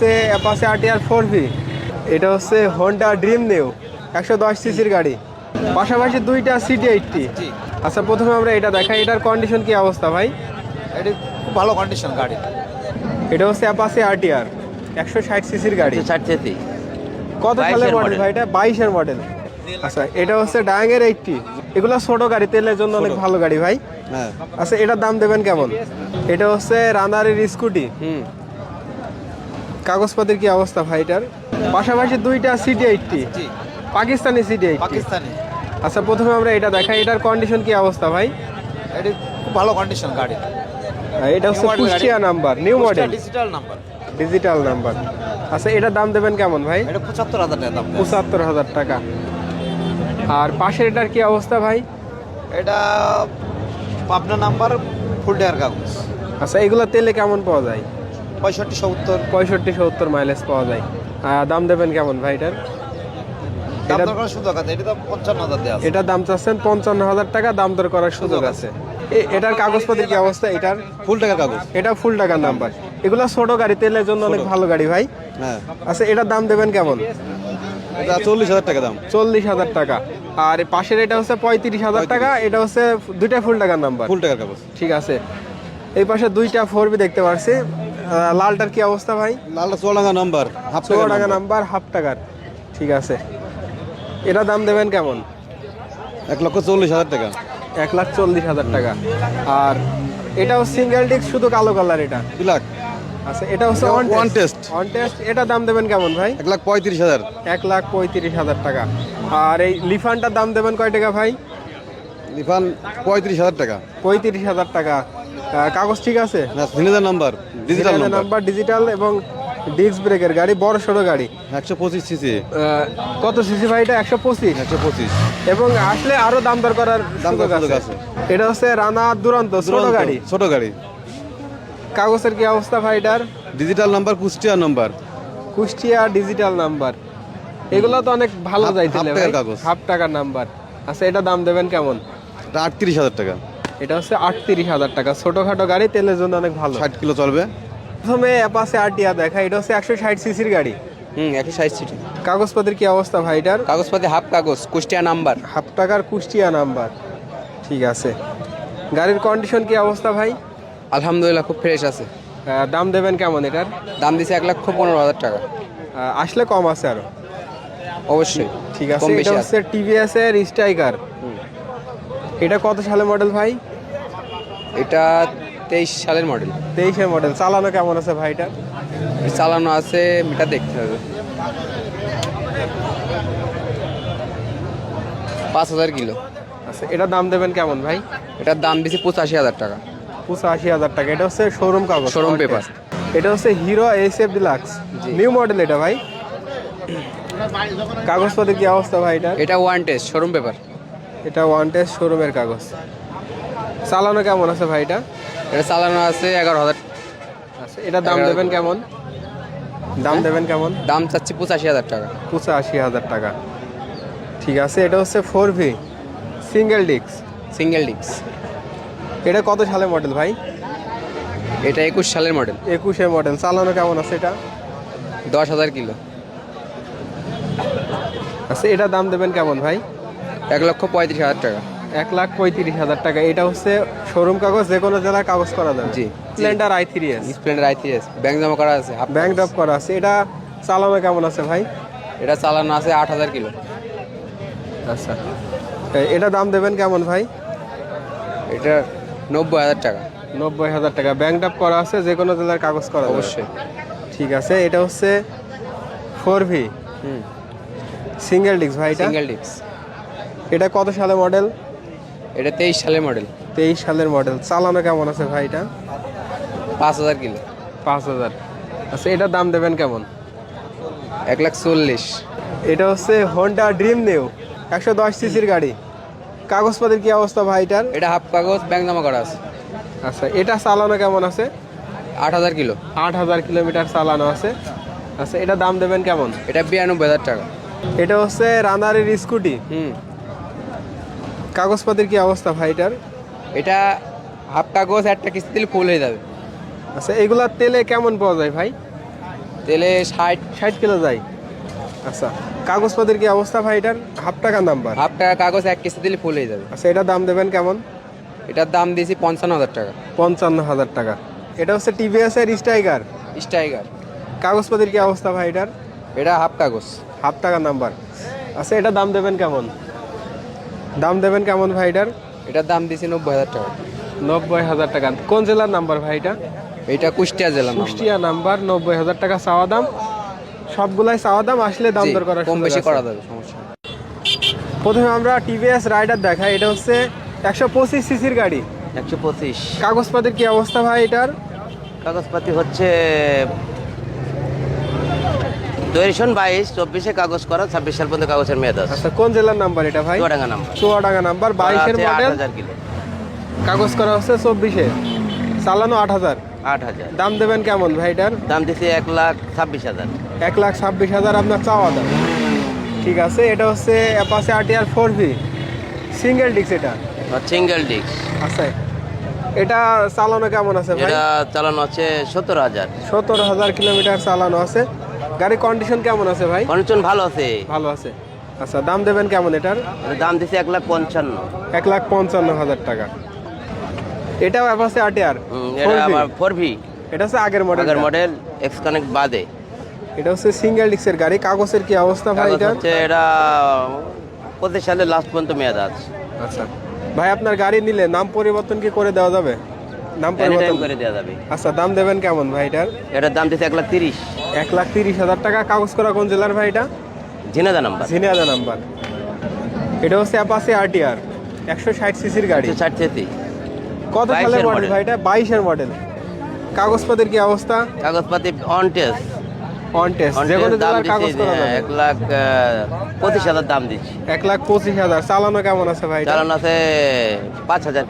হচ্ছে Apache RTR four V এটা হচ্ছে হোন্ডা ড্রিম নিউ একশো দশ সিসির গাড়ি। পাশাপাশি দুইটা সিটি এইটটি আচ্ছা প্রথমে আমরা এটা দেখাই এটার কন্ডিশন কি অবস্থা ভাই? এটি খুব ভালো কন্ডিশন গাড়ি। এটা হচ্ছে অ্যাপাসে আরটিআর একশো ষাট সিসির গাড়ি। ষাট থেকে কত সালের মডেল ভাই এটা? বাইশের মডেল আচ্ছা এটা হচ্ছে ডায়াঙ্গের এইটটি এগুলো ছোট গাড়ি তেলের জন্য অনেক ভালো গাড়ি ভাই। হ্যাঁ। আচ্ছা এটার দাম দেবেন কেমন? এটা হচ্ছে রানারের স্কুটি হুম। কাগজপত্রের কি অবস্থা ভাই এটার? পাশাপাশি দুইটা সিটি এইটটি জি। পাকিস্তানি সিটি পাকিস্তানি। আচ্ছা প্রথমে আমরা এটা দেখাই। এটার কন্ডিশন কি অবস্থা ভাই? এটি খুব ভালো কন্ডিশন গাড়ি। এটা হচ্ছে। Kushtia number new model digital number digital number আচ্ছা এটার দাম দেবেন কেমন ভাই? এটা পঁচাত্তর হাজার টাকা দাম। পঁচাত্তর হাজার টাকা। আর পাশের এটার কি অবস্থা ভাই? এটা পাবনা নাম্বার ফুল ডেয়ার কাগজ। আচ্ছা এগুলো তেলে কেমন পাওয়া যায়? পঁয়ষট্টি সত্তর। পঁয়ষট্টি সত্তর মাইলেজ পাওয়া যায়। দাম দেবেন কেমন ভাই এটার? দাম এটা- দাম চাচ্ছেন পঞ্চান্ন হাজার টাকা দাম দর করার সুযোগ আছে। এটার কাগজপত্রের কি অবস্থা? এটার ফুল টাকার কাগজ। এটা ফুল টাকার নাম্বার। এগুলো ছোট গাড়ি তেলের জন্য অনেক ভালো গাড়ি ভাই। হ্যাঁ। আচ্ছা এটার দাম দেবেন কেমন? এটা চল্লিশ হাজার টাকা দাম। চল্লিশ হাজার টাকা। আর পাশের এটা হচ্ছে পঁয়ত্রিশ হাজার টাকা এটা হচ্ছে দুইটা ফুল টাকার নাম্বার। ফুল টাকার কাগজ। ঠিক আছে। এই পাশে দুইটা ফোর বি দেখতে পাচ্ছি আহ, লালটার কি অবস্থা ভাই? লালটা চুয়াডাঙ্গা নাম্বার হাফ ষোলো টাকা নাম্বার। হাফ টাকার। ঠিক আছে। এটা দাম দেবেন কেমন? এক লক্ষ চল্লিশ হাজার টাকা। এক লাখ চল্লিশ হাজার টাকা। আর এটাও সিঙ্গেল ডিস্ক শুধু কালো কালার এটা? লাখ। আচ্ছা এটা হচ্ছে অন টেস্ট। অন টেস্ট এটা দাম দেবেন কেমন ভাই? এক লাখ পঁয়ত্রিশ হাজার। এক লাখ পঁয়ত্রিশ হাজার টাকা। আর এই লিফানটার দাম দেবেন কয় টাকা ভাই? লিফান পঁয়ত্রিশ হাজার টাকা। পঁয়ত্রিশ হাজার টাকা। কাগজ ঠিক আছে? Number digital number. ডিজিটাল এবং ডিস্ক ব্রেকের গাড়ি বড় সড়ো গাড়ি। একশো পঁচিশ সিসি কত সিসি ভাই এটা? একশো পঁচিশ? একশো পঁচিশ। এবং আসলে আরও দাম দর করার দাম আছে। এটা হচ্ছে রানা দুরন্ত ছোট গাড়ি। ছোট গাড়ি। কাগজের কি অবস্থা ভাই এটার? Digital number Kushtia number Kushtia digital number এগুলো তো অনেক ভালো যাইতে হাফ টাকার নাম্বার আচ্ছা এটা দাম দেবেন কেমন? আটত্রিশ হাজার টাকা। এটা হচ্ছে আটত্রিশ হাজার টাকা। ছোটখাটো গাড়ি তেলের জন্য অনেক ভালো। ষাট কিলো চলবে। প্রথমে অ্যাপাসে আরটিআর দেখা এটা হচ্ছে একশো ষাট সিসির গাড়ি। হুম একশো ষাট সিটি কাগজপত্রের কি অবস্থা ভাই এটার? কাগজপাতি হাফ কাগজ কুষ্টিয়া নাম্বার। হাফ টাকার কুষ্টিয়া নাম্বার। ঠিক আছে। গাড়ির কন্ডিশন কি অবস্থা ভাই? আলহামদুলিল্লাহ খুব ফ্রেশ আছে। আহ, দাম দেবেন কেমন এটার? দাম দিছে এক লক্ষ পনেরো হাজার টাকা। আহ, আসলে কম আছে আরও। অবশ্যই ঠিক আছে কম এটা বেশি আছে। হচ্ছে টিভিএস এর স্ট্রাইকার এটা কত সালে মডেল ভাই? এটা তেইশ সালের মডেল তেইশের মডেল চালানো কেমন আছে ভাইটা? চালানো আছে এটা দেখতে হবে। পাঁচ হাজার কিলো। আচ্ছা এটার দাম দেবেন কেমন ভাই? এটার দাম দিছি পঁচাশি হাজার টাকা। পঁচাশি হাজার টাকা। এটা হচ্ছে শোরুম কাগজ শোরুম পেপার এটা হচ্ছে Hero S F deluxe. New model এটা ভাই। কাগজপত্রের কি অবস্থা ভাই এটা এটা ওয়ান টেস্ট শোরুম পেপার এটা ওয়ান টেস্ট শোরুমের কাগজ। চালানো কেমন আছে ভাইটা এটা? চালানো আছে এগারো হাজার। আচ্ছা এটা দাম দেবেন কেমন? দাম দেবেন কেমন? দাম চাচ্ছি পঁচাশি হাজার টাকা। পঁচাশি হাজার টাকা। ঠিক আছে এটা হচ্ছে four V single disc single ডিক্স এটা কত সালের মডেল ভাই? এটা একুশ সালের মডেল একুশের মডেল চালানো কেমন আছে এটা? দশ হাজার কিলো। আচ্ছা এটা দাম দেবেন কেমন ভাই? এক লক্ষ পঁয়ত্রিশ হাজার টাকা। এক লাখ পঁয়ত্রিশ হাজার টাকা। এটা হচ্ছে শোরুম কাগজ যে কোনো জেলায় কাগজ করা যাবে। জি। Splendor I three S Splendor I three S bank জমা করা আছে ব্যাংক ড্রপ করা আছে। এটা চালানো কেমন আছে ভাই? এটা চালানো আছে আট হাজার কিলো। আচ্ছা। এটা দাম দেবেন কেমন ভাই? এটা নব্বই হাজার টাকা। নব্বই হাজার টাকা। ব্যাংক ড্রপ করা আছে যে কোনো জেলার কাগজ করা অবশ্যই। ঠিক আছে এটা হচ্ছে ফোর ভি হুম। সিঙ্গেল ডিস্ক ভাই সিঙ্গেল ডিক্স এটা কত সালে মডেল এটা তেইশ সালের মডেল। তেইশ সালের মডেল। চালানো কেমন আছে ভাই এটা? পাঁচ হাজার কিলো। পাঁচ হাজার। আচ্ছা এটার দাম দেবেন কেমন? এক লাখ চল্লিশ। এটা হচ্ছে হোন্ডা ড্রিম নিউ একশো দশ সিসির গাড়ি। কাগজপত্রের কি অবস্থা ভাই এটার? এটা হাফ কাগজ ব্যাংক জমা করা আছে। আচ্ছা এটা চালানো কেমন আছে? আট হাজার কিলো। আট হাজার কিলোমিটার চালানো আছে। আচ্ছা এটা দাম দেবেন কেমন? এটা বিরানব্বই হাজার টাকা। এটা হচ্ছে রানারের স্কুটি। হুম। কাগজপত্রের কি অবস্থা ভাই এটার? এটা হাফ কাগজ একটা কিস্তি দিলে ফুল হয়ে যাবে। আচ্ছা এগুলা তেলে কেমন পাওয়া যায় ভাই? তেলে ষাট ষাট কিলো যায়। আচ্ছা কাগজপত্রের কি অবস্থা ভাই এটার? হাফ টাকা নাম্বার। হাফ টাকা কাগজ এক কিস্তি দিলে ফুল হয়ে যাবে। আচ্ছা এটার দাম দেবেন কেমন? এটার দাম দিয়েছি পঞ্চান্ন হাজার টাকা। পঞ্চান্ন হাজার টাকা। এটা হচ্ছে টিভিএস এর স্ট্রাইকার স্ট্রাইকার কাগজপত্রের কি অবস্থা ভাই এটার? এটা হাফ কাগজ। হাফ টাকা নাম্বার। আচ্ছা এটা দাম দেবেন কেমন? দাম দেবেন কেমন ভাই এটার দাম দিয়েছি নব্বই হাজার টাকা। নব্বই হাজার টাকা। কোন জেলার নাম্বার ভাই এটা এটা কুষ্টিয়া জেলা কুষ্টিয়া নাম্বার নব্বই হাজার টাকা চাওয়া দাম। সবগুলাই চাওয়া দাম আসলে দাম দর করা কম বেশি করা যাবে সমস্যা প্রথমে আমরা টিভিএস রাইডার দেখাই এটা হচ্ছে একশো পঁচিশ সিসির গাড়ি। একশো পঁচিশ। কাগজপত্রের কি অবস্থা ভাই এটার? কাগজপাতি হচ্ছে দুইশন বাইশ চব্বিশে কাগজ করা ছাব্বিশ সাল পর্যন্ত কাগজের মেয়াদ আছে। আচ্ছা কোন জেলার নাম্বার এটা ভাই? চুয়াডাঙ্গা নাম্বার। চুয়াডাঙ্গা নাম্বার বাইশের মডেল কাগজ করা হচ্ছে চব্বিশে। চালানো আট হাজার। আট হাজার। দাম দেবেন কেমন ভাই এটার? দাম দিচ্ছে এক লাখ ছাব্বিশ হাজার। এক লাখ ছাব্বিশ হাজার আপনার চাওয়া দাম। ঠিক আছে এটা হচ্ছে Apache RTR four V. Single disc এটা। Single disc. আচ্ছা এটা চালানো কেমন আছে ভাই? এটা চালানো হচ্ছে সত্তর হাজার। সত্তর হাজার কিলোমিটার চালানো আছে। গাড়ির কন্ডিশন কেমন আছে ভাই? কন্ডিশন ভালো আছে। ভালো আছে। আচ্ছা দাম দেবেন কেমন এটার? দাম দিছে এক লাখ পঞ্চান্ন। এক লাখ পঞ্চান্ন হাজার টাকা। এটাও অ্যাপাসে আবার ফোর ভি এটা হচ্ছে আগের মডেল আগের মডেল এক্স কানেক্ট বাদে। এটা হচ্ছে সিঙ্গেল ডিস্কের গাড়ি। কাগজের কি অবস্থা ভাই এটা? হচ্ছে এটা পঁচিশ সালে লাস্ট পর্যন্ত মেয়াদ আছে। আচ্ছা। ভাই আপনার গাড়ি নিলে নাম পরিবর্তন কি করে দেওয়া যাবে? নাম পরিবর্তন? করে দেওয়া যাবে। আচ্ছা দাম দেবেন কেমন ভাই এটার? এটার দাম দিচ্ছে এক লাখ তিরিশ। এক লাখ তিরিশ হাজার টাকা কাগজ করা কোন জেলার ভাই এটা? ঝিনাদা নাম্বার। ঝিনিয়াদা নাম্বার। এটা হচ্ছে অ্যাপাসে আরটিআর একশো ষাট সিসির গাড়ি। ষাট তেত্রিশ কত 22 সালের মডেল। ভাই এটা? বাইশের মডেল কাগজপত্রের কি অবস্থা? কাগজপাতি অন টেস্ট অন টেস্ট যে কোনো জেলার কাগজ করা যাবে এক লাখ পঁচিশ হাজার দাম দিচ্ছি এক লাখ পঁচিশ হাজার। চালানো কেমন আছে ভাই চালানো আছে পাঁচ হাজার।